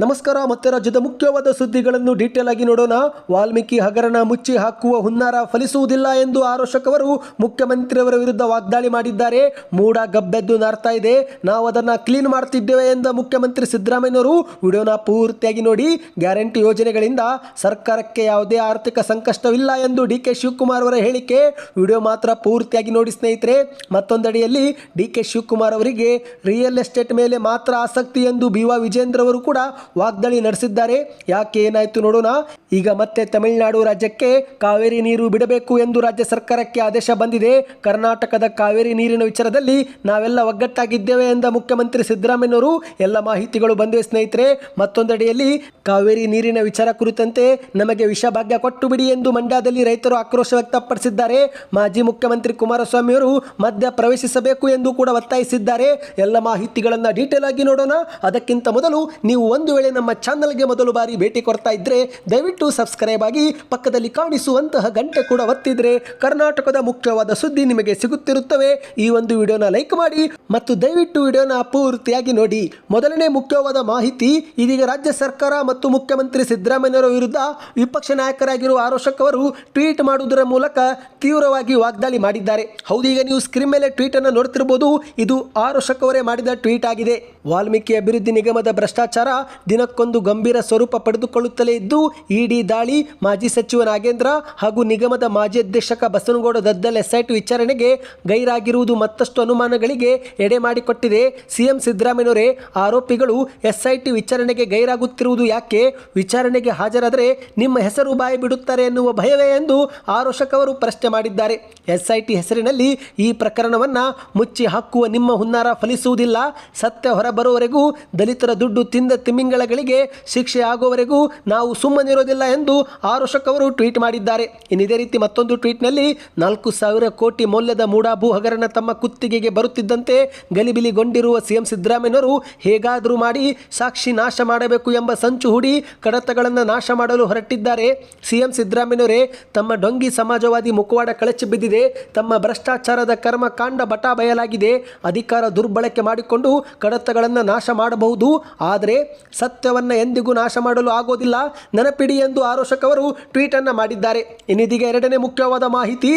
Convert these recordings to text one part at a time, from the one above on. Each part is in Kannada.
ನಮಸ್ಕಾರ, ಮತ್ತೆ ರಾಜ್ಯದ ಮುಖ್ಯವಾದ ಸುದ್ದಿಗಳನ್ನು ಡೀಟೇಲ್ ಆಗಿ ನೋಡೋಣ. ವಾಲ್ಮೀಕಿ ಹಗರಣ ಮುಚ್ಚಿ ಹಾಕುವ ಹುನ್ನಾರ ಫಲಿಸುವುದಿಲ್ಲ ಎಂದು ಆರೋಷಕವರು ಮುಖ್ಯಮಂತ್ರಿಯವರ ವಿರುದ್ಧ ವಾಗ್ದಾಳಿ ಮಾಡಿದ್ದಾರೆ. ಮೂಡ ಗಬ್ಬೆದ್ದು ನಾರ್ತಾ ಇದೆ. ನಾವು ಅದನ್ನ ಕ್ಲೀನ್ ಮಾಡ್ತಿದ್ದೇವೆ ಎಂದ ಮುಖ್ಯಮಂತ್ರಿ ಸಿದ್ದರಾಮಯ್ಯನವರು ವಿಡಿಯೋನ ಪೂರ್ತಿಯಾಗಿ ನೋಡಿ. ಗ್ಯಾರಂಟಿ ಯೋಜನೆಗಳಿಂದ ಸರ್ಕಾರಕ್ಕೆ ಯಾವುದೇ ಆರ್ಥಿಕ ಸಂಕಷ್ಟವಿಲ್ಲ ಎಂದು ಡಿ ಕೆ ಶಿವಕುಮಾರ್ ಅವರ ಹೇಳಿಕೆ. ವಿಡಿಯೋ ಮಾತ್ರ ಪೂರ್ತಿಯಾಗಿ ನೋಡಿ ಸ್ನೇಹಿತರೆ, ಮತ್ತೊಂದಡಿಯಲ್ಲಿ ಡಿ ಕೆ ಶಿವಕುಮಾರ್ ಅವರಿಗೆ ರಿಯಲ್ ಎಸ್ಟೇಟ್ ಮೇಲೆ ಮಾತ್ರ ಆಸಕ್ತಿ ಎಂದು ಬಿ ವಿಜೇಂದ್ರ ಅವರು ಕೂಡ ವಾಗ್ದಾಳಿ ನಡೆಸಿದ್ದಾರೆ. ಯಾಕೆ ಏನಾಯ್ತು ನೋಡೋಣ. ಈಗ ಮತ್ತೆ ತಮಿಳುನಾಡು ರಾಜ್ಯಕ್ಕೆ ಕಾವೇರಿ ನೀರು ಬಿಡಬೇಕು ಎಂದು ರಾಜ್ಯ ಸರ್ಕಾರಕ್ಕೆ ಆದೇಶ ಬಂದಿದೆ. ಕರ್ನಾಟಕದ ಕಾವೇರಿ ನೀರಿನ ವಿಚಾರದಲ್ಲಿ ನಾವೆಲ್ಲ ಒಗ್ಗಟ್ಟಾಗಿದ್ದೇವೆ ಎಂದ ಮುಖ್ಯಮಂತ್ರಿ ಸಿದ್ದರಾಮಯ್ಯನವರು ಎಲ್ಲ ಮಾಹಿತಿಗಳು ಬಂದಿವೆ ಸ್ನೇಹಿತರೆ. ಮತ್ತೊಂದೆಡೆಯಲ್ಲಿ ಕಾವೇರಿ ನೀರಿನ ವಿಚಾರ ಕುರಿತಂತೆ ನಮಗೆ ವಿಷಭಾಗ್ಯ ಕೊಟ್ಟು ಬಿಡಿ ಎಂದು ಮಂಡ್ಯದಲ್ಲಿ ರೈತರು ಆಕ್ರೋಶ ವ್ಯಕ್ತಪಡಿಸಿದ್ದಾರೆ. ಮಾಜಿ ಮುಖ್ಯಮಂತ್ರಿ ಕುಮಾರಸ್ವಾಮಿ ಅವರು ಮಧ್ಯ ಪ್ರವೇಶಿಸಬೇಕು ಎಂದು ಕೂಡ ಒತ್ತಾಯಿಸಿದ್ದಾರೆ. ಎಲ್ಲ ಮಾಹಿತಿಗಳನ್ನು ಡೀಟೇಲ್ ಆಗಿ ನೋಡೋಣ. ಅದಕ್ಕಿಂತ ಮೊದಲು ನೀವು ಒಂದು ವೇಳೆ ನಮ್ಮ ಚಾನಲ್ಗೆ ಮೊದಲು ಬಾರಿ ಭೇಟಿ ಕೊಡ್ತಾ ಇದ್ರೆ, ದಯವಿಟ್ಟು ಸಬ್ಸ್ಕ್ರೈಬ್ ಆಗಿ ಪಕ್ಕದಲ್ಲಿ ಕಾಣಿಸುವಂತಹ ಗಂಟೆ ಕೂಡ ಒತ್ತಿದ್ರೆ ಕರ್ನಾಟಕದ ಮುಖ್ಯವಾದ ಸುದ್ದಿ ನಿಮಗೆ ಸಿಗುತ್ತಿರುತ್ತವೆ. ಈ ಒಂದು ವಿಡಿಯೋನ ಲೈಕ್ ಮಾಡಿ ಮತ್ತು ದಯವಿಟ್ಟು ವಿಡಿಯೋನ ಪೂರ್ತಿಯಾಗಿ ನೋಡಿ. ಮೊದಲನೇ ಮುಖ್ಯವಾದ ಮಾಹಿತಿ, ಇದೀಗ ರಾಜ್ಯ ಸರ್ಕಾರ ಮತ್ತು ಮುಖ್ಯಮಂತ್ರಿ ಸಿದ್ದರಾಮಯ್ಯರ ವಿರುದ್ಧ ವಿಪಕ್ಷ ನಾಯಕರಾಗಿರುವ ಆರೋಶಕ್ ಅವರು ಟ್ವೀಟ್ ಮಾಡುವುದರ ಮೂಲಕ ತೀವ್ರವಾಗಿ ವಾಗ್ದಾಳಿ ಮಾಡಿದ್ದಾರೆ. ಹೌದು, ಈಗ ನೀವು ಸ್ಕ್ರೀನ್ ಮೇಲೆ ಟ್ವೀಟ್ ಅನ್ನು ನೋಡ್ತಿರಬಹುದು ಇದು ಆರೋಶಕ್ ಅವರೇ ಮಾಡಿದ ಟ್ವೀಟ್ ಆಗಿದೆ. ವಾಲ್ಮೀಕಿ ಅಭಿವೃದ್ಧಿ ನಿಗಮದ ಭ್ರಷ್ಟಾಚಾರ ದಿನಕ್ಕೊಂದು ಗಂಭೀರ ಸ್ವರೂಪ ಪಡೆದುಕೊಳ್ಳುತ್ತಲೇ ಇದ್ದು, ಇಡಿ ದಾಳಿ ಮಾಜಿ ಸಚಿವ ನಾಗೇಂದ್ರ ಹಾಗೂ ನಿಗಮದ ಮಾಜಿ ಅಧ್ಯಕ್ಷಕ ಬಸನಗೌಡ ದದ್ದಲ್ ಎಸ್ಐಟಿ ವಿಚಾರಣೆಗೆ ಗೈರಾಗಿರುವುದು ಮತ್ತಷ್ಟು ಅನುಮಾನಗಳಿಗೆ ಎಡೆ ಮಾಡಿಕೊಟ್ಟಿದೆ. ಸಿಎಂ ಸಿದ್ದರಾಮಯ್ಯನವರೇ, ಆರೋಪಿಗಳು ಎಸ್ಐಟಿ ವಿಚಾರಣೆಗೆ ಗೈರಾಗುತ್ತಿರುವುದು ಯಾಕೆ? ವಿಚಾರಣೆಗೆ ಹಾಜರಾದರೆ ನಿಮ್ಮ ಹೆಸರು ಬಾಯಿ ಬಿಡುತ್ತಾರೆ ಎನ್ನುವ ಭಯವೇ ಎಂದು ಆರೋಶಕವರು ಪ್ರಶ್ನೆ ಮಾಡಿದ್ದಾರೆ. ಎಸ್ಐಟಿ ಹೆಸರಿನಲ್ಲಿ ಈ ಪ್ರಕರಣವನ್ನು ಮುಚ್ಚಿ ಹಾಕುವ ನಿಮ್ಮ ಹುನ್ನಾರ ಫಲಿಸುವುದಿಲ್ಲ. ಸತ್ಯ ಹೊರಬರುವವರೆಗೂ ದಲಿತರ ದುಡ್ಡು ತಿಂದ ತಿಮಿಂಗಳಗಳಿಗೆ ಶಿಕ್ಷೆ ಆಗುವವರೆಗೂ ನಾವು ಸುಮ್ಮನಿರೋದಿಲ್ಲ ಎಂದು ಆರೋಶಕ್ ಅವರು ಟ್ವೀಟ್ ಮಾಡಿದ್ದಾರೆ. ಇನ್ನು ಇದೇ ರೀತಿ ಮತ್ತೊಂದು ಟ್ವೀಟ್ನಲ್ಲಿ ನಾಲ್ಕು ಸಾವಿರ ಕೋಟಿ ಮೌಲ್ಯದ ಮೂಡಾಭೂ ಹಗರಣ ತಮ್ಮ ಕುತ್ತಿಗೆಗೆ ಬರುತ್ತಿದ್ದಂತೆ ಗಲಿಬಿಲಿಗೊಂಡಿರುವ ಸಿಎಂ ಸಿದ್ದರಾಮಯ್ಯನವರು ಹೇಗಾದರೂ ಮಾಡಿ ಸಾಕ್ಷಿ ನಾಶ ಮಾಡಬೇಕು ಎಂಬ ಸಂಚು ಹೂಡಿ ಕಡತಗಳನ್ನು ನಾಶ ಮಾಡಲು ಹೊರಟಿದ್ದಾರೆ. ಸಿಎಂ ಸಿದ್ದರಾಮಯ್ಯನವರೇ, ತಮ್ಮ ಡೊಂಗಿ ಸಮಾಜವಾದಿ ಮುಖವಾಡ ಕಳಚಿ ಬಿದ್ದಿದೆ. ತಮ್ಮ ಭ್ರಷ್ಟಾಚಾರದ ಕರ್ಮಕಾಂಡ ಬಟಾ ಬಯಲಾಗಿದೆ. ಅಧಿಕಾರ ದುರ್ಬಳಕೆ ಮಾಡಿಕೊಂಡು ಕಡತಗಳನ್ನು ನಾಶ ಮಾಡಬಹುದು. ಆದರೆ ಸತ್ಯವನ್ನು ಎಂದಿಗೂ ನಾಶ ಮಾಡಲು ಆಗೋದಿಲ್ಲ. ನೆನಪಿಡಿ ಎಂದು ಆರೋಷಕ್ ಅವರು ಟ್ವೀಟ್ ಮಾಡಿದ್ದಾರೆ. ಇನ್ನಿದೀಗ ಎರಡನೇ ಮುಖ್ಯವಾದ ಮಾಹಿತಿ,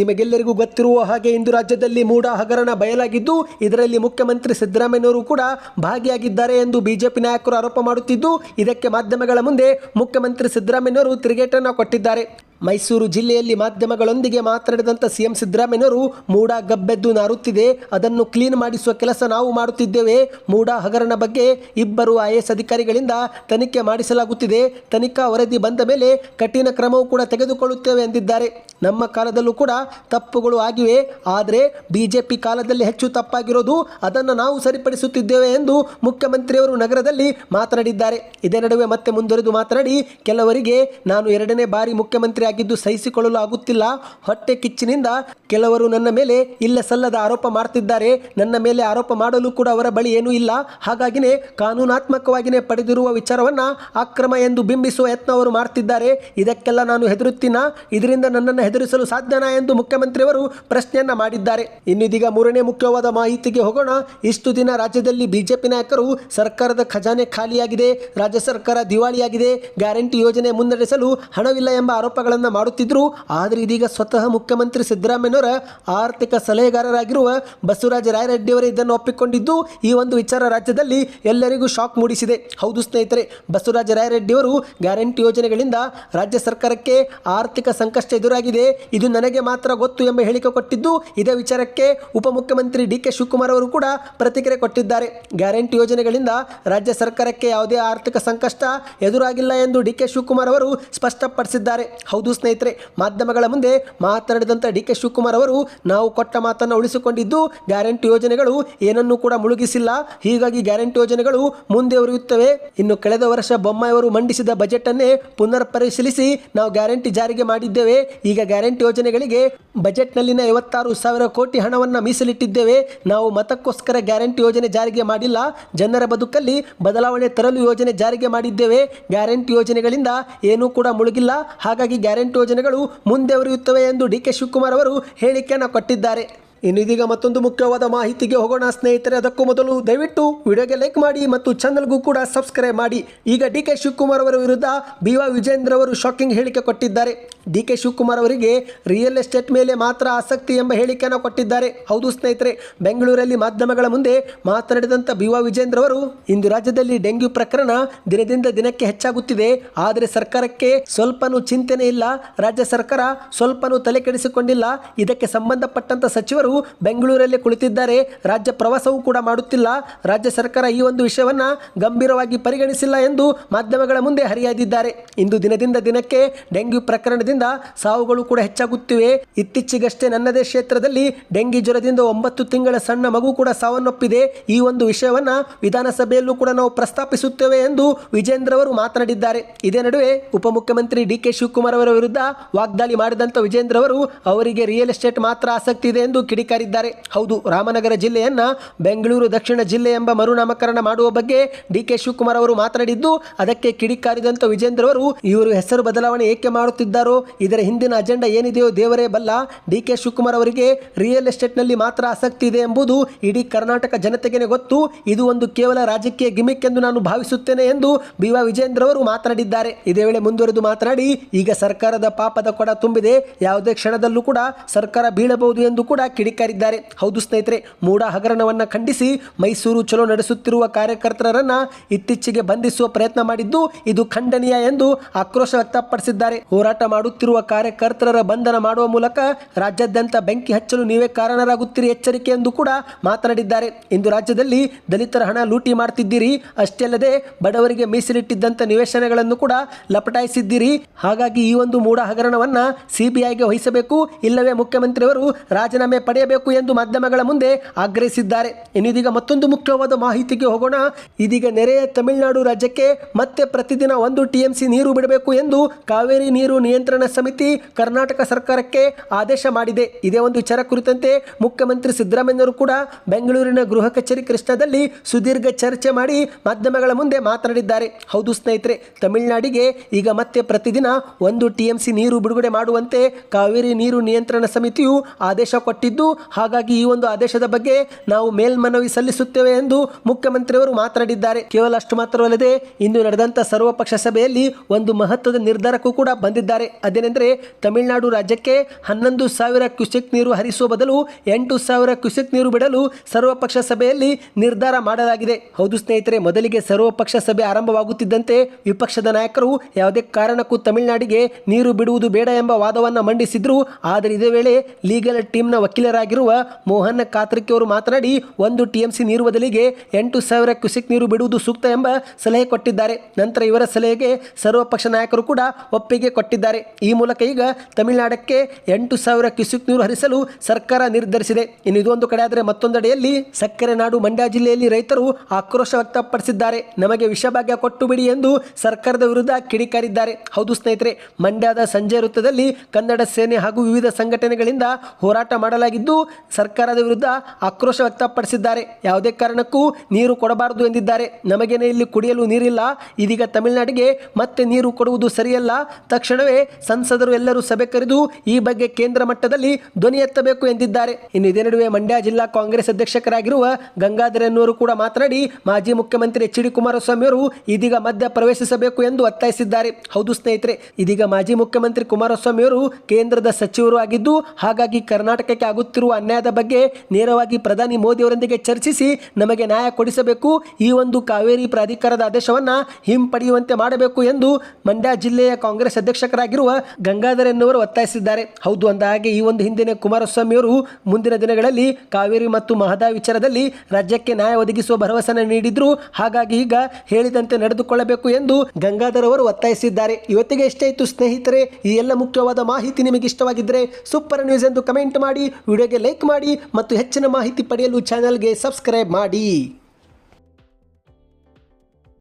ನಿಮಗೆಲ್ಲರಿಗೂ ಗೊತ್ತಿರುವ ಹಾಗೆ ಇಂದು ರಾಜ್ಯದಲ್ಲಿ ಮೂಡ ಹಗರಣ ಬಯಲಾಗಿದ್ದು, ಇದರಲ್ಲಿ ಮುಖ್ಯಮಂತ್ರಿ ಸಿದ್ದರಾಮಯ್ಯನವರು ಕೂಡ ಭಾಗಿಯಾಗಿದ್ದಾರೆ ಎಂದು ಬಿಜೆಪಿ ನಾಯಕರು ಆರೋಪ ಮಾಡುತ್ತಿದ್ದು, ಇದಕ್ಕೆ ಮಾಧ್ಯಮಗಳ ಮುಂದೆ ಮುಖ್ಯಮಂತ್ರಿ ಸಿದ್ದರಾಮಯ್ಯನವರು ತಿರುಗೇಟನ್ನು ಕೊಟ್ಟಿದ್ದಾರೆ. ಮೈಸೂರು ಜಿಲ್ಲೆಯಲ್ಲಿ ಮಾಧ್ಯಮಗಳೊಂದಿಗೆ ಮಾತನಾಡಿದಂಥ ಸಿಎಂ ಸಿದ್ದರಾಮಯ್ಯನವರು ಮೂಡ ಗಬ್ಬೆದ್ದು ನಾರುತ್ತಿದೆ. ಅದನ್ನು ಕ್ಲೀನ್ ಮಾಡಿಸುವ ಕೆಲಸ ನಾವು ಮಾಡುತ್ತಿದ್ದೇವೆ. ಮೂಡ ಹಗರಣ ಬಗ್ಗೆ ಇಬ್ಬರು ಐ ಅಧಿಕಾರಿಗಳಿಂದ ತನಿಖೆ ಮಾಡಿಸಲಾಗುತ್ತಿದೆ. ತನಿಖಾ ವರದಿ ಬಂದ ಮೇಲೆ ಕಠಿಣ ಕ್ರಮವೂ ಕೂಡ ತೆಗೆದುಕೊಳ್ಳುತ್ತೇವೆ ಎಂದಿದ್ದಾರೆ. ನಮ್ಮ ಕಾಲದಲ್ಲೂ ಕೂಡ ತಪ್ಪುಗಳು ಆಗಿವೆ. ಆದರೆ ಬಿಜೆಪಿ ಕಾಲದಲ್ಲಿ ಹೆಚ್ಚು ತಪ್ಪಾಗಿರೋದು ಅದನ್ನು ನಾವು ಸರಿಪಡಿಸುತ್ತಿದ್ದೇವೆ ಎಂದು ಮುಖ್ಯಮಂತ್ರಿಯವರು ನಗರದಲ್ಲಿ ಮಾತನಾಡಿದ್ದಾರೆ. ಇದೇ ನಡುವೆ ಮತ್ತೆ ಮುಂದುವರೆದು ಮಾತನಾಡಿ, ಕೆಲವರಿಗೆ ನಾನು ಎರಡನೇ ಬಾರಿ ಮುಖ್ಯಮಂತ್ರಿ ಆಗಿದ್ದು ಸಹಿಸಿಕೊಳ್ಳಲು ಆಗುತ್ತಿಲ್ಲ. ಹೊಟ್ಟೆ ಕಿಚ್ಚಿನಿಂದ ಕೆಲವರು ನನ್ನ ಮೇಲೆ ಇಲ್ಲ ಸಲ್ಲದ ಆರೋಪ ಮಾಡ್ತಿದ್ದಾರೆ. ನನ್ನ ಮೇಲೆ ಆರೋಪ ಮಾಡಲು ಕೂಡ ಅವರ ಬಳಿ ಏನೂ ಇಲ್ಲ. ಹಾಗಾಗಿನೇ ಕಾನೂನಾತ್ಮಕವಾಗಿಯೇ ಪಡೆದಿರುವ ವಿಚಾರವನ್ನ ಅಕ್ರಮ ಎಂದು ಬಿಂಬಿಸುವ ಯತ್ನ ಅವರು ಮಾಡ್ತಿದ್ದಾರೆ. ಇದಕ್ಕೆಲ್ಲ ನಾನು ಹೆದರುತ್ತೀನ? ಇದರಿಂದ ನನ್ನನ್ನು ಹೆದರಿಸಲು ಸಾಧ್ಯನಾ ಎಂದು ಮುಖ್ಯಮಂತ್ರಿಯವರು ಪ್ರಶ್ನೆಯನ್ನ ಮಾಡಿದ್ದಾರೆ. ಇನ್ನಿದೀಗ ಮೂರನೇ ಮುಖ್ಯವಾದ ಮಾಹಿತಿಗೆ ಹೋಗೋಣ. ಇಷ್ಟು ದಿನ ರಾಜ್ಯದಲ್ಲಿ ಬಿಜೆಪಿ ನಾಯಕರು ಸರ್ಕಾರದ ಖಜಾನೆ ಖಾಲಿಯಾಗಿದೆ. ರಾಜ್ಯ ಸರ್ಕಾರ ದಿವಾಳಿಯಾಗಿದೆ. ಗ್ಯಾರಂಟಿ ಯೋಜನೆ ಮುನ್ನಡೆಸಲು ಹಣವಿಲ್ಲ ಎಂಬ ಆರೋಪಗಳನ್ನು ಮಾಡುತ್ತಿದ್ದರು ಆದರೆ ಇದೀಗ ಸ್ವತಃ ಮುಖ್ಯಮಂತ್ರಿ ಸಿದ್ದರಾಮಯ್ಯನವರ ಆರ್ಥಿಕ ಸಲಹೆಗಾರರಾಗಿರುವ ಬಸವರಾಜ ರಾಯರೆಡ್ಡಿಯವರೇ ಇದನ್ನು ಒಪ್ಪಿಕೊಂಡಿದ್ದು, ಈ ಒಂದು ವಿಚಾರ ರಾಜ್ಯದಲ್ಲಿ ಎಲ್ಲರಿಗೂ ಶಾಕ್ ಮೂಡಿಸಿದೆ. ಹೌದು ಸ್ನೇಹಿತರೆ, ಬಸವರಾಜ ರಾಯರೆಡ್ಡಿಯವರು ಗ್ಯಾರಂಟಿ ಯೋಜನೆಗಳಿಂದ ರಾಜ್ಯ ಸರ್ಕಾರಕ್ಕೆ ಆರ್ಥಿಕ ಸಂಕಷ್ಟ ಎದುರಾಗಿದೆ. ಇದು ನನಗೆ ಮಾತ್ರ ಗೊತ್ತು ಎಂಬ ಹೇಳಿಕೆ ಕೊಟ್ಟಿದ್ದು, ಇದೇ ವಿಚಾರಕ್ಕೆ ಉಪಮುಖ್ಯಮಂತ್ರಿ ಡಿ ಕೆ ಶಿವಕುಮಾರ್ ಅವರು ಕೂಡ ಪ್ರತಿಕ್ರಿಯೆ ಕೊಟ್ಟಿದ್ದಾರೆ. ಗ್ಯಾರಂಟಿ ಯೋಜನೆಗಳಿಂದ ರಾಜ್ಯ ಸರ್ಕಾರಕ್ಕೆ ಯಾವುದೇ ಆರ್ಥಿಕ ಸಂಕಷ್ಟ ಎದುರಾಗಿಲ್ಲ ಎಂದು ಡಿ ಕೆ ಶಿವಕುಮಾರ್ ಅವರು ಸ್ಪಷ್ಟಪಡಿಸಿದ್ದಾರೆ. ಹೌದು ಸ್ನೇಹಿತರೆ, ಮಾಧ್ಯಮಗಳ ಮುಂದೆ ಮಾತನಾಡಿದಂಥ ಡಿ ಕೆ ಶಿವಕುಮಾರ್ ಅವರು, ನಾವು ಕೊಟ್ಟ ಮಾತನ್ನು ಉಳಿಸಿಕೊಂಡಿದ್ದು ಗ್ಯಾರಂಟಿ ಯೋಜನೆಗಳು ಏನನ್ನೂ ಕೂಡ ಮುಳುಗಿಸಿಲ್ಲ. ಹೀಗಾಗಿ ಗ್ಯಾರಂಟಿ ಯೋಜನೆಗಳು ಮುಂದೆ ಉರಿಯುತ್ತವೆ ಇನ್ನು ಕಳೆದ ವರ್ಷ ಬೊಮ್ಮಾಯಿಯವರು ಮಂಡಿಸಿದ ಬಜೆಟ್ ಅನ್ನೇ ಪುನರ್ ಪರಿಶೀಲಿಸಿ ನಾವು ಗ್ಯಾರಂಟಿ ಜಾರಿಗೆ ಮಾಡಿದ್ದೇವೆ. ಈಗ ಗ್ಯಾರಂಟಿ ಯೋಜನೆಗಳಿಗೆ ಬಜೆಟ್ನಲ್ಲಿನ ಐವತ್ತಾರು ಸಾವಿರ ಕೋಟಿ ಹಣವನ್ನು ಮೀಸಲಿಟ್ಟಿದ್ದೇವೆ. ನಾವು ಮತಕ್ಕೋಸ್ಕರ ಗ್ಯಾರಂಟಿ ಯೋಜನೆ ಜಾರಿಗೆ ಮಾಡಿಲ್ಲ. ಜನರ ಬದುಕಲ್ಲಿ ಬದಲಾವಣೆ ತರಲು ಯೋಜನೆ ಜಾರಿಗೆ ಮಾಡಿದ್ದೇವೆ. ಗ್ಯಾರಂಟಿ ಯೋಜನೆಗಳಿಂದ ಏನೂ ಕೂಡ ಮುಳುಗಿಲ್ಲ. ಹಾಗಾಗಿ ಗ್ಯಾರಂಟಿ ಯೋಜನೆಗಳು ಮುಂದೆ ಉರಿಯುತ್ತವೆ ಎಂದು ಡಿ ಕೆ ಶಿವಕುಮಾರ್ ಅವರು ಹೇಳಿಕೆಯನ್ನು ಕೊಟ್ಟಿದ್ದಾರೆ. ಇನ್ನು ಇದೀಗ ಮತ್ತೊಂದು ಮುಖ್ಯವಾದ ಮಾಹಿತಿಗೆ ಹೋಗೋಣ ಸ್ನೇಹಿತರೆ, ಅದಕ್ಕೂ ಮೊದಲು ದಯವಿಟ್ಟು ವಿಡಿಯೋಗೆ ಲೈಕ್ ಮಾಡಿ ಮತ್ತು ಚಾನಲ್ಗೂ ಕೂಡ ಸಬ್ಸ್ಕ್ರೈಬ್ ಮಾಡಿ. ಈಗ ಡಿ ಕೆ ಶಿವಕುಮಾರ್ ಅವರ ವಿರುದ್ಧ ಬಿ ವಿಜೇಂದ್ರ ಅವರು ಶಾಕಿಂಗ್ ಹೇಳಿಕೆ ಕೊಟ್ಟಿದ್ದಾರೆ. ಡಿ ಕೆ ಶಿವಕುಮಾರ್ ಅವರಿಗೆ ರಿಯಲ್ ಎಸ್ಟೇಟ್ ಮೇಲೆ ಮಾತ್ರ ಆಸಕ್ತಿ ಎಂಬ ಹೇಳಿಕೆಯನ್ನು ಕೊಟ್ಟಿದ್ದಾರೆ. ಹೌದು ಸ್ನೇಹಿತರೆ, ಬೆಂಗಳೂರಲ್ಲಿ ಮಾಧ್ಯಮಗಳ ಮುಂದೆ ಮಾತನಾಡಿದಂಥ ಬಿ ವಾ ವಿಜೇಂದ್ರ ಅವರು, ಇಂದು ರಾಜ್ಯದಲ್ಲಿ ಡೆಂಗ್ಯೂ ಪ್ರಕರಣ ದಿನದಿಂದ ದಿನಕ್ಕೆ ಹೆಚ್ಚಾಗುತ್ತಿದೆ. ಆದರೆ ಸರ್ಕಾರಕ್ಕೆ ಸ್ವಲ್ಪನೂ ಚಿಂತನೆ ಇಲ್ಲ. ರಾಜ್ಯ ಸರ್ಕಾರ ಸ್ವಲ್ಪನೂ ತಲೆ ಕೆಡಿಸಿಕೊಂಡಿಲ್ಲ. ಇದಕ್ಕೆ ಸಂಬಂಧಪಟ್ಟಂತ ಸಚಿವರು ಬೆಂಗಳೂರಲ್ಲಿ ಕುಳಿತಿದ್ದಾರೆ. ರಾಜ್ಯ ಪ್ರವಾಸವೂ ಕೂಡ ಮಾಡುತ್ತಿಲ್ಲ. ರಾಜ್ಯ ಸರ್ಕಾರ ಈ ಒಂದು ವಿಷಯವನ್ನ ಗಂಭೀರವಾಗಿ ಪರಿಗಣಿಸಿಲ್ಲ ಎಂದು ಮಾಧ್ಯಮಗಳ ಮುಂದೆ ಹರಿಯಾದಿದ್ದಾರೆ. ಇಂದು ದಿನದಿಂದ ದಿನಕ್ಕೆ ಡೆಂಗ್ಯೂ ಪ್ರಕರಣದಿಂದ ಸಾವುಗಳು ಕೂಡ ಹೆಚ್ಚಾಗುತ್ತಿವೆ. ಇತ್ತೀಚೆಗಷ್ಟೇ ನನ್ನದೇ ಕ್ಷೇತ್ರದಲ್ಲಿ ಡೆಂಗಿ ಜ್ವರದಿಂದ ಒಂಬತ್ತು ತಿಂಗಳ ಸಣ್ಣ ಮಗು ಕೂಡ ಸಾವನ್ನಪ್ಪಿದೆ. ಈ ಒಂದು ವಿಷಯವನ್ನ ವಿಧಾನಸಭೆಯಲ್ಲೂ ಕೂಡ ನಾವು ಪ್ರಸ್ತಾಪಿಸುತ್ತೇವೆ ಎಂದು ವಿಜೇಂದ್ರ ಅವರು ಮಾತನಾಡಿದ್ದಾರೆ. ಇದೇ ನಡುವೆ ಉಪಮುಖ್ಯಮಂತ್ರಿ ಡಿ ಕೆ ಶಿವಕುಮಾರ್ ಅವರ ವಿರುದ್ಧ ವಾಗ್ದಾಳಿ ಮಾಡಿದಂಥ ವಿಜೇಂದ್ರ ಅವರು ಅವರಿಗೆ ರಿಯಲ್ ಎಸ್ಟೇಟ್ ಮಾತ್ರ ಆಸಕ್ತಿ ಇದೆ ಎಂದು ಕಿಡಿಕಾರಿದ್ದಾರೆ. ಹೌದು, ರಾಮನಗರ ಜಿಲ್ಲೆಯನ್ನ ಬೆಂಗಳೂರು ದಕ್ಷಿಣ ಜಿಲ್ಲೆ ಎಂಬ ಮರುನಾಮಕರಣ ಮಾಡುವ ಬಗ್ಗೆ ಡಿ ಕೆ ಶಿವಕುಮಾರ್ ಅವರು ಮಾತನಾಡಿದ್ದು, ಅದಕ್ಕೆ ಕಿಡಿಕಾರಿದಂಥ ವಿಜೇಂದ್ರ ಅವರು ಇವರು ಹೆಸರು ಬದಲಾವಣೆ ಏಕೆ ಮಾಡುತ್ತಿದ್ದಾರೋ ಇದರ ಹಿಂದಿನ ಅಜೆಂಡಾ ಏನಿದೆಯೋ ದೇವರೇ ಬಲ್ಲ ಡಿ ಕೆ ಶಿವಕುಮಾರ್ ಅವರಿಗೆ ರಿಯಲ್ ಎಸ್ಟೇಟ್ನಲ್ಲಿ ಮಾತ್ರ ಆಸಕ್ತಿ ಇದೆ ಎಂಬುದು ಇಡೀ ಕರ್ನಾಟಕ ಜನತೆಗೆ ಗೊತ್ತು. ಇದು ಒಂದು ಕೇವಲ ರಾಜಕೀಯ ಗಿಮಿಕ್ ಎಂದು ನಾನು ಭಾವಿಸುತ್ತೇನೆ ಎಂದು ಬಿ ವಾ ವಿಜೇಂದ್ರ ಅವರು ಮಾತನಾಡಿದ್ದಾರೆ. ಇದೇ ವೇಳೆ ಮುಂದುವರೆದು ಮಾತನಾಡಿ, ಈಗ ಸರ್ಕಾರದ ಪಾಪದ ಕೊಡ ತುಂಬಿದೆ. ಯಾವುದೇ ಕ್ಷಣದಲ್ಲೂ ಕೂಡ ಸರ್ಕಾರ ಬೀಳಬಹುದು ಎಂದು ಕೂಡ ಕಿಡಿಕಾರಿದ್ದಾರೆ. ಹೌದು ಸ್ನೇಹಿತರೆ ಮೂಡ ಹಗರಣವನ್ನು ಖಂಡಿಸಿ ಮೈಸೂರು ಚಲೋ ನಡೆಸುತ್ತಿರುವ ಕಾರ್ಯಕರ್ತರನ್ನ ಇತ್ತೀಚೆಗೆ ಬಂಧಿಸುವ ಪ್ರಯತ್ನ ಮಾಡಿದ್ದು ಇದು ಖಂಡನೀಯ ಎಂದು ಆಕ್ರೋಶ ವ್ಯಕ್ತಪಡಿಸಿದ್ದಾರೆ. ಹೋರಾಟ ಮಾಡುತ್ತಿರುವ ಕಾರ್ಯಕರ್ತರ ಬಂಧನ ಮಾಡುವ ಮೂಲಕ ರಾಜ್ಯಾದ್ಯಂತ ಬೆಂಕಿ ಹಚ್ಚಲು ನೀವೇ ಕಾರಣರಾಗುತ್ತೀರಿ ಎಚ್ಚರಿಕೆ ಎಂದು ಕೂಡ ಮಾತನಾಡಿದ್ದಾರೆ. ಇಂದು ರಾಜ್ಯದಲ್ಲಿ ದಲಿತರ ಹಣ ಲೂಟಿ ಮಾಡ್ತಿದ್ದೀರಿ. ಅಷ್ಟೇ ಅಲ್ಲದೆ ಬಡವರಿಗೆ ಮೀಸಲಿಟ್ಟಿದ್ದಂಥ ನಿವೇಶನಗಳನ್ನು ಕೂಡ ಲಪಟಾಯಿಸಿದ್ದೀರಿ. ಹಾಗಾಗಿ ಈ ಒಂದು ಮೂಢ ಹಗರಣವನ್ನು ಸಿಬಿಐಗೆ ವಹಿಸಬೇಕು. ಇಲ್ಲವೇ ಮುಖ್ಯಮಂತ್ರಿಯವರು ರಾಜೀನಾಮೆ ಪಡೆಯಬೇಕು ಎಂದು ಮಾಧ್ಯಮಗಳ ಮುಂದೆ ಆಗ್ರಹಿಸಿದ್ದಾರೆ. ಇನ್ನಿದೀಗ ಮತ್ತೊಂದು ಮುಖ್ಯವಾದ ಮಾಹಿತಿಗೆ ಹೋಗೋಣ. ಇದೀಗ ನೆರೆಯ ತಮಿಳುನಾಡು ರಾಜ್ಯಕ್ಕೆ ಮತ್ತೆ ಪ್ರತಿದಿನ ಒಂದು ಟಿಎಂಸಿ ನೀರು ಬಿಡಬೇಕು ಎಂದು ಕಾವೇರಿ ನೀರು ನಿಯಂತ್ರಣ ಸಮಿತಿ ಕರ್ನಾಟಕ ಸರ್ಕಾರಕ್ಕೆ ಆದೇಶ ಮಾಡಿದೆ. ಇದೇ ಒಂದು ವಿಚಾರ ಕುರಿತಂತೆ ಮುಖ್ಯಮಂತ್ರಿ ಸಿದ್ದರಾಮಯ್ಯವರು ಕೂಡ ಬೆಂಗಳೂರಿನ ಗೃಹ ಕಚೇರಿ ಕೃಷ್ಣದಲ್ಲಿ ಸುದೀರ್ಘ ಚರ್ಚೆ ಮಾಡಿ ಮಾಧ್ಯಮಗಳ ಮುಂದೆ ಮಾತನಾಡಿದ್ದಾರೆ. ಹೌದು ಸ್ನೇಹಿತರೆ, ತಮಿಳುನಾಡಿಗೆ ಈಗ ಮತ್ತೆ ಪ್ರತಿದಿನ ಒಂದು ಟಿಎಂಸಿ ನೀರು ಬಿಡುಗಡೆ ಮಾಡುವಂತೆ ಕಾವೇರಿ ನೀರು ನಿಯಂತ್ರಣ ಸಮಿತಿಯು ಆದೇಶ ಕೊಟ್ಟಿದ್ದು, ಹಾಗಾಗಿ ಈ ಒಂದು ಆದೇಶದ ಬಗ್ಗೆ ನಾವು ಮೇಲ್ಮನವಿ ಸಲ್ಲಿಸುತ್ತೇವೆ ಎಂದು ಮುಖ್ಯಮಂತ್ರಿಯವರು ಮಾತನಾಡಿದ್ದಾರೆ. ಕೇವಲ ಅಷ್ಟು ಮಾತ್ರವಲ್ಲದೆ, ಇಂದು ನಡೆದಂತ ಸರ್ವಪಕ್ಷ ಸಭೆಯಲ್ಲಿ ಒಂದು ಮಹತ್ವದ ನಿರ್ಧಾರಕ್ಕೂ ಕೂಡ ಬಂದಿದ್ದಾರೆ. ಅದೇನೆಂದರೆ ತಮಿಳುನಾಡು ರಾಜ್ಯಕ್ಕೆ ಹನ್ನೊಂದು ಸಾವಿರ ಕ್ಯೂಸೆಕ್ ನೀರು ಹರಿಸುವ ಬದಲು ಎಂಟು ಸಾವಿರ ಕ್ಯೂಸೆಕ್ ನೀರು ಬಿಡಲು ಸರ್ವಪಕ್ಷ ಸಭೆಯಲ್ಲಿ ನಿರ್ಧಾರ ಮಾಡಲಾಗಿದೆ. ಹೌದು ಸ್ನೇಹಿತರೆ, ಮೊದಲಿಗೆ ಸರ್ವಪಕ್ಷ ಸಭೆ ಆರಂಭವಾಗುತ್ತಿದ್ದಂತೆ ವಿಪಕ್ಷದ ನಾಯಕರು ಯಾವುದೇ ಕಾರಣಕ್ಕೂ ತಮಿಳುನಾಡಿಗೆ ನೀರು ಬಿಡುವುದು ಬೇಡ ಎಂಬ ವಾದವನ್ನು ಮಂಡಿಸಿದ್ರು. ಆದರೆ ಇದೇ ವೇಳೆ ಲೀಗಲ್ ಟೀಮ್ನ ವಕೀಲರಾಗಿರುವ ಮೋಹನ್ ಕಾತ್ರಿಕೆ ಅವರು ಮಾತನಾಡಿ, ಒಂದು ಟಿಎಂಸಿ ನೀರು ಬದಲಿಗೆ ಎಂಟು ಸಾವಿರ ಕ್ಯೂಸೆಕ್ ನೀರು ಬಿಡುವುದು ಸೂಕ್ತ ಎಂಬ ಸಲಹೆ ಕೊಟ್ಟಿದ್ದಾರೆ. ನಂತರ ಇವರ ಸಲಹೆಗೆ ಸರ್ವಪಕ್ಷ ನಾಯಕರು ಕೂಡ ಒಪ್ಪಿಗೆ ಕೊಟ್ಟಿದ್ದಾರೆ. ಈ ಮೂಲಕ ಈಗ ತಮಿಳುನಾಡಕ್ಕೆ ಎಂಟು ಸಾವಿರ ಕ್ಯೂಸೆಕ್ ನೀರು ಹರಿಸಲು ಸರ್ಕಾರ ನಿರ್ಧರಿಸಿದೆ. ಇನ್ನು ಇದೊಂದು ಕಡೆ ಆದರೆ ಮತ್ತೊಂದೆಡೆಯಲ್ಲಿ ಸಕ್ಕರೆ ನಾಡು ಮಂಡ್ಯ ಜಿಲ್ಲೆಯಲ್ಲಿ ರೈತರು ಆಕ್ರೋಶ ವ್ಯಕ್ತಪಡಿಸಿದ್ದಾರೆ. ನಮಗೆ ವಿಷಭಾಗ್ಯ ಕೊಟ್ಟು ಬಿಡಿ ಎಂದು ಸರ್ಕಾರದ ವಿರುದ್ಧ ಕಿಡಿಕಾರಿದ್ದಾರೆ. ಹೌದು ಸ್ನೇಹಿತರೆ, ಮಂಡ್ಯದ ಸಂಜೆ ವೃತ್ತದಲ್ಲಿ ಕನ್ನಡ ಸೇನೆ ಹಾಗೂ ವಿವಿಧ ಸಂಘಟನೆಗಳಿಂದ ಹೋರಾಟ ಮಾಡಲಾಗಿದ್ದು, ಸರ್ಕಾರದ ವಿರುದ್ಧ ಆಕ್ರೋಶ ವ್ಯಕ್ತಪಡಿಸಿದ್ದಾರೆ. ಯಾವುದೇ ಕಾರಣಕ್ಕೂ ನೀರು ಕೊಡಬಾರದು ಎಂದಿದ್ದಾರೆ. ನಮಗೇನೆ ಇಲ್ಲಿ ಕುಡಿಯಲು ನೀರಿಲ್ಲ. ಇದೀಗ ತಮಿಳುನಾಡಿಗೆ ಮತ್ತೆ ನೀರು ಕೊಡುವುದು ಸರಿಯಲ್ಲ. ತಕ್ಷಣವೇ ಸಂಸದರು ಎಲ್ಲರೂ ಸಭೆ ಕರೆದು ಈ ಬಗ್ಗೆ ಕೇಂದ್ರ ಮಟ್ಟದಲ್ಲಿ ಧ್ವನಿ ಎತ್ತಬೇಕು ಎಂದಿದ್ದಾರೆ. ಇನ್ನು ಇದೇ ನಡುವೆ ಮಂಡ್ಯ ಜಿಲ್ಲಾ ಕಾಂಗ್ರೆಸ್ ಅಧ್ಯಕ್ಷಕರಾಗಿರುವ ಗಂಗಾಧರ ಎನ್ನುವರು ಕೂಡ ಮಾತನಾಡಿ, ಮಾಜಿ ಮುಖ್ಯಮಂತ್ರಿ ಎಚ್ ಡಿ ಕುಮಾರಸ್ವಾಮಿ ಅವರು ಇದೀಗ ಮಧ್ಯ ಪ್ರವೇಶಿಸಬೇಕು ಎಂದು ಒತ್ತಾಯಿಸಿದ್ದಾರೆ. ಹೌದು ಸ್ನೇಹಿತರೆ, ಇದೀಗ ಮಾಜಿ ಮುಖ್ಯಮಂತ್ರಿ ಕುಮಾರಸ್ವಾಮಿ ಅವರು ಕೇಂದ್ರದ ಸಚಿವರು ಆಗಿದ್ದು, ಹಾಗಾಗಿ ಕರ್ನಾಟಕಕ್ಕೆ ಆಗುತ್ತಿರುವ ಅನ್ಯಾಯದ ಬಗ್ಗೆ ನೇರವಾಗಿ ಪ್ರಧಾನಿ ಮೋದಿ ಅವರೊಂದಿಗೆ ಚರ್ಚಿಸಿ ನಮಗೆ ನ್ಯಾಯ ಕೊಡಿಸಬೇಕು. ಈ ಒಂದು ಕಾವೇರಿ ಪ್ರಾಧಿಕಾರದ ಆದೇಶವನ್ನ ಹಿಂಪಡೆಯುವಂತೆ ಮಾಡಬೇಕು ಎಂದು ಮಂಡ್ಯ ಜಿಲ್ಲೆಯ ಕಾಂಗ್ರೆಸ್ ಅಧ್ಯಕ್ಷರಾಗಿರುವ ಗಂಗಾಧರ್ ಎನ್ನುವರು ಒತ್ತಾಯಿಸಿದ್ದಾರೆ. ಹೌದು ಅಂದ ಹಾಗೆ ಈ ಒಂದು ಹಿಂದಿನ ಕುಮಾರಸ್ವಾಮಿಯವರು ಮುಂದಿನ ದಿನಗಳಲ್ಲಿ ಕಾವೇರಿ ಮತ್ತು ಮಹದಾ ವಿಚಾರದಲ್ಲಿ ರಾಜ್ಯಕ್ಕೆ ನ್ಯಾಯ ಒದಗಿಸುವ ಭರವಸೆಯನ್ನು ನೀಡಿದ್ರು. ಹಾಗಾಗಿ ಈಗ ಹೇಳಿದಂತೆ ನಡೆದುಕೊಳ್ಳಬೇಕು ಎಂದು ಗಂಗಾಧರ್ ಅವರು ಒತ್ತಾಯಿಸಿದ್ದಾರೆ. ಇವತ್ತಿಗೆ ಎಷ್ಟೇ ಇತ್ತು ಸ್ನೇಹಿತರೆ, ಈ ಎಲ್ಲ ಮುಖ್ಯವಾದ ಮಾಹಿತಿ ನಿಮಗೆ ಇಷ್ಟವಾಗಿದ್ದರೆ ಸೂಪರ್ ನ್ಯೂಸ್ ಎಂದು ಕಮೆಂಟ್ ಮಾಡಿ, ವಿಡಿಯೋಗೆ ಲೈಕ್ ಮಾಡಿ ಮತ್ತು ಹೆಚ್ಚಿನ ಮಾಹಿತಿ ಪಡೆಯಲು ಚಾನಲ್ಗೆ ಸಬ್ಸ್ಕ್ರೈಬ್ ಮಾಡಿ.